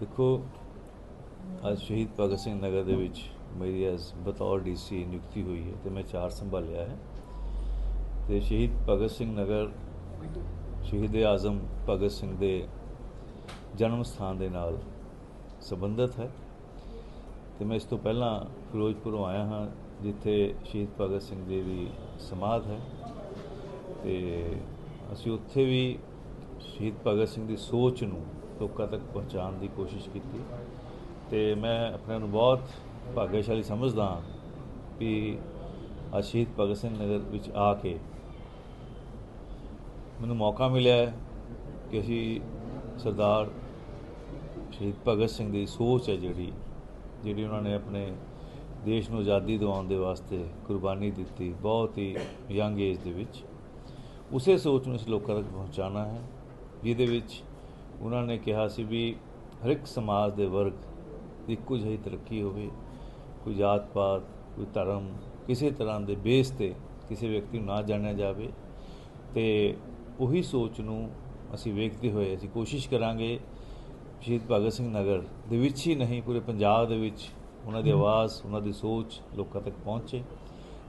ਦੇਖੋ ਅੱਜ ਸ਼ਹੀਦ ਭਗਤ ਸਿੰਘ ਨਗਰ ਦੇ ਵਿੱਚ ਮੇਰੀ ਅਸ ਬਤੌਰ ਡੀਸੀ ਨਿਯੁਕਤੀ ਹੋਈ ਹੈ ਤੇ ਮੈਂ ਚਾਰ ਸੰਭਾਲਿਆ ਹੈ। ਤੇ ਸ਼ਹੀਦ ਭਗਤ ਸਿੰਘ ਨਗਰ ਸ਼ਹੀਦ ਆਜ਼ਮ ਭਗਤ ਸਿੰਘ ਦੇ ਜਨਮ ਸਥਾਨ ਦੇ ਨਾਲ ਸੰਬੰਧਿਤ ਹੈ। ਤੇ ਮੈਂ ਇਸ ਤੋਂ ਪਹਿਲਾਂ ਫਿਰੋਜ਼ਪੁਰੋਂ ਆਇਆ ਹਾਂ, ਜਿੱਥੇ ਸ਼ਹੀਦ ਭਗਤ ਸਿੰਘ ਜੀ ਦੀ ਸਮਾਧ ਹੈ। ਤੇ ਅਸੀਂ ਉੱਥੇ ਵੀ ਸ਼ਹੀਦ ਭਗਤ ਸਿੰਘ ਦੀ ਸੋਚ ਨੂੰ ਲੋਕਾਂ ਤੱਕ ਪਹੁੰਚਾਉਣ ਦੀ ਕੋਸ਼ਿਸ਼ ਕੀਤੀ। ਤੇ ਮੈਂ ਆਪਣੇ ਨੂੰ ਬਹੁਤ ਭਾਗਸ਼ਾਲੀ ਸਮਝਦਾ ਹਾਂ ਕਿ ਅੱਜ ਸ਼ਹੀਦ ਭਗਤ ਸਿੰਘ ਨਗਰ ਵਿੱਚ ਆ ਕੇ ਮੈਨੂੰ ਮੌਕਾ ਮਿਲਿਆ ਕਿ ਅਸੀਂ ਸਰਦਾਰ ਸ਼ਹੀਦ ਭਗਤ ਸਿੰਘ ਦੀ ਸੋਚ ਹੈ ਜਿਹੜੀ ਜਿਹੜੀ ਉਹਨਾਂ ਨੇ ਆਪਣੇ ਦੇਸ਼ ਨੂੰ ਆਜ਼ਾਦੀ ਦਿਵਾਉਣ ਦੇ ਵਾਸਤੇ ਕੁਰਬਾਨੀ ਦਿੱਤੀ ਬਹੁਤ ਹੀ ਯੰਗ ਏਜ ਦੇ ਵਿੱਚ। ਉਸੇ ਸੋਚ ਨੂੰ ਅਸੀਂ ਲੋਕਾਂ ਤੱਕ ਪਹੁੰਚਾਉਣਾ ਹੈ, ਜਿਹਦੇ ਵਿੱਚ ਉਹਨਾਂ ਨੇ ਕਿਹਾ ਸੀ ਵੀ ਹਰ ਇੱਕ ਸਮਾਜ ਦੇ ਵਰਗ ਦੀ ਇੱਕੋ ਜਿਹੀ ਤਰੱਕੀ ਹੋਵੇ, ਕੋਈ ਜਾਤ ਪਾਤ ਕੋਈ ਧਰਮ, ਕਿਸੇ ਤਰ੍ਹਾਂ ਦੇ ਬੇਸ ਤੇ ਕਿਸੇ ਵਿਅਕਤੀ ਨੂੰ ਨਾ ਜਾਣਿਆ ਜਾਵੇ। ਤੇ ਉਹੀ ਸੋਚ ਨੂੰ ਅਸੀਂ ਵੇਖਦੇ ਹੋਏ ਅਸੀਂ ਕੋਸ਼ਿਸ਼ ਕਰਾਂਗੇ ਸ਼ਹੀਦ ਭਗਤ ਸਿੰਘ ਨਗਰ ਦੇ ਵਿੱਚ ਹੀ ਨਹੀਂ ਪੂਰੇ ਪੰਜਾਬ ਦੇ ਵਿੱਚ ਉਹਨਾਂ ਦੀ ਆਵਾਜ਼ ਉਹਨਾਂ ਦੀ ਸੋਚ ਲੋਕਾਂ ਤੱਕ ਪਹੁੰਚੇ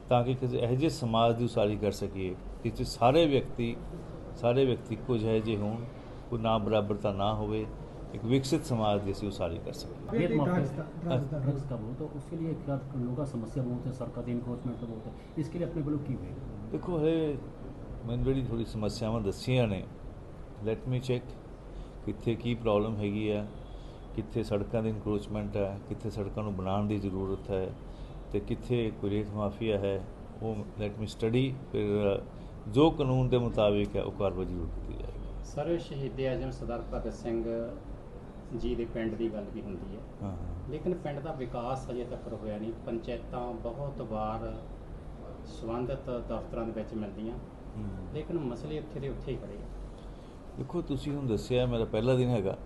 ਤਾਂ ਕਿ ਕਿਸੇ ਇਹੋ ਜਿਹੇ ਸਮਾਜ ਦੀ ਉਸਾਰੀ ਕਰ ਸਕੀਏ ਜਿਸ 'ਚ ਸਾਰੇ ਵਿਅਕਤੀ ਸਾਰੇ ਵਿਅਕਤੀ ਇੱਕੋ ਜਿਹੇ ਜਿਹੇ ਹੋਣ ਕੋਈ ਨਾ ਬਰਾਬਰਤਾ ਨਾ ਹੋਵੇ ਇੱਕ ਵਿਕਸਿਤ समाज की ਅਸੀਂ ਉਸਾਰੀ कर सकें रेत माफिया ड्रग्स का- ड्रग्स का- ड्रग्स का बहुत तो उसके लिए क्या लोगों का समस्या बहुत है सरकार की इनक्रोचमेंट बहुत है इसके लिए अपने बलों की हुई ਦੇਖੋ ਹਲੇ ਮੈਨੂੰ ਜਿਹੜੀ ਥੋੜੀ ਸਮੱਸਿਆਵਾਂ ਦੱਸੀਆਂ ਨੇ ਲੈਟ ਮੀ ਚੈੱਕ ਕਿੱਥੇ ਕੀ ਪ੍ਰੋਬਲਮ ਹੈਗੀ ਆ ਕਿੱਥੇ ਸੜਕਾਂ ਦੀ ਇਨਕਰੋਚਮੈਂਟ ਹੈ ਕਿੱਥੇ ਸੜਕਾਂ ਨੂੰ ਬਣਾਉਣ ਦੀ ਜ਼ਰੂਰਤ ਹੈ ਤੇ ਕਿੱਥੇ ਕੋਈ ਰੇਤ ਮਾਫੀਆ ਹੈ ਉਹ ਲੈਟ ਮੀ ਸਟੱਡੀ ਫਿਰ ਜੋ ਕਾਨੂੰਨ ਦੇ ਮੁਤਾਬਿਕ ਹੈ ਉਹ ਕਾਰਵਾਈ ਜ਼ਰੂਰ ਕੀਤੀ ਜਾਏਗੀ। ਸਰ ਸ਼ਹੀਦ ਆਜ਼ਮ ਸਰਦਾਰ ਭਗਤ ਸਿੰਘ ਜੀ ਦੇ ਪਿੰਡ ਦੀ ਗੱਲ ਵੀ ਹੁੰਦੀ ਹੈ। ਲੇਕਿਨ ਪਿੰਡ ਦਾ ਵਿਕਾਸ ਅਜੇ ਤੱਕ ਹੋਇਆ ਨਹੀਂ। ਪੰਚਾਇਤਾਂ ਬਹੁਤ ਵਾਰ ਸੰਬੰਧਿਤ ਦਫ਼ਤਰਾਂ ਦੇ ਵਿੱਚ ਮਿਲਦੀਆਂ। ਲੇਕਿਨ ਮਸਲੇ ਉੱਥੇ ਦੇ ਉੱਥੇ ਹੀ ਖੜੇ ਆ। ਦੇਖੋ ਤੁਸੀਂ ਹੁਣ ਦੱਸਿਆ ਮੇਰਾ ਪਹਿਲਾ ਦਿਨ ਹੈਗਾ।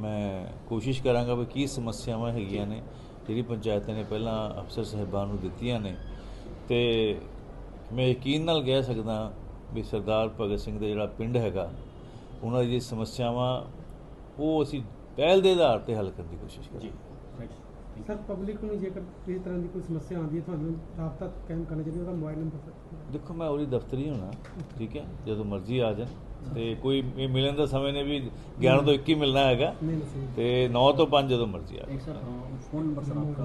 ਮੈਂ ਕੋਸ਼ਿਸ਼ ਕਰਾਂਗਾ ਵੀ ਕੀ ਸਮੱਸਿਆਵਾਂ ਹੈਗੀਆਂ ਨੇ ਜਿਹੜੀ ਪੰਚਾਇਤਾਂ ਨੇ ਪਹਿਲਾਂ ਅਫਸਰ ਸਾਹਿਬਾਨ ਨੂੰ ਦਿੱਤੀਆਂ ਨੇ। ਤੇ ਮੈਂ ਯਕੀਨ ਨਾਲ ਕਹਿ ਸਕਦਾ ਵੀ ਸਰਦਾਰ ਭਗਤ ਸਿੰਘ ਦਾ ਜਿਹੜਾ ਪਿੰਡ ਹੈਗਾ ਉਹਨਾਂ ਦੀ ਸਮੱਸਿਆਵਾਂ ਉਹ ਅਸੀਂ ਪਹਿਲ ਦੇ ਆਧਾਰ ਤੇ ਹੱਲ ਕਰਨ ਦੀ ਕੋਸ਼ਿਸ਼ ਜੀ। ਕਰਾਂਗੇ ਸਰ ਪਬਲਿਕ ਨੂੰ ਜੇਕਰ ਕਿਸੇ ਤਰ੍ਹਾਂ ਦੀ ਕੋਈ ਸਮੱਸਿਆ ਆਉਂਦੀ ਹੈ ਤੁਹਾਨੂੰ ਰਾਬਤਾ ਕਾਇਮ ਕਰਨਾ ਚਾਹੀਦਾ ਉਹਦਾ ਮੋਬਾਈਲ ਨੰਬਰ ਦੇਖੋ ਮੈਂ ਉਹਦੀ ਦਫ਼ਤਰੀ ਹੋਣਾ ਠੀਕ ਹੈ ਜਦੋਂ ਮਰਜ਼ੀ ਆ ਜਾਣ। ਤੇ ਕੋਈ ਮਿਲਣ ਦਾ ਸਮੇਂ ਨੇ ਵੀ 11 ਤੋਂ 21 ਮਿਲਣਾ ਹੈਗਾ। ਤੇ 9 ਤੋਂ 5 ਜਦੋਂ ਮਰਜ਼ੀ ਆ ਜਾਣ। Phone number sir ਆਪਕਾ।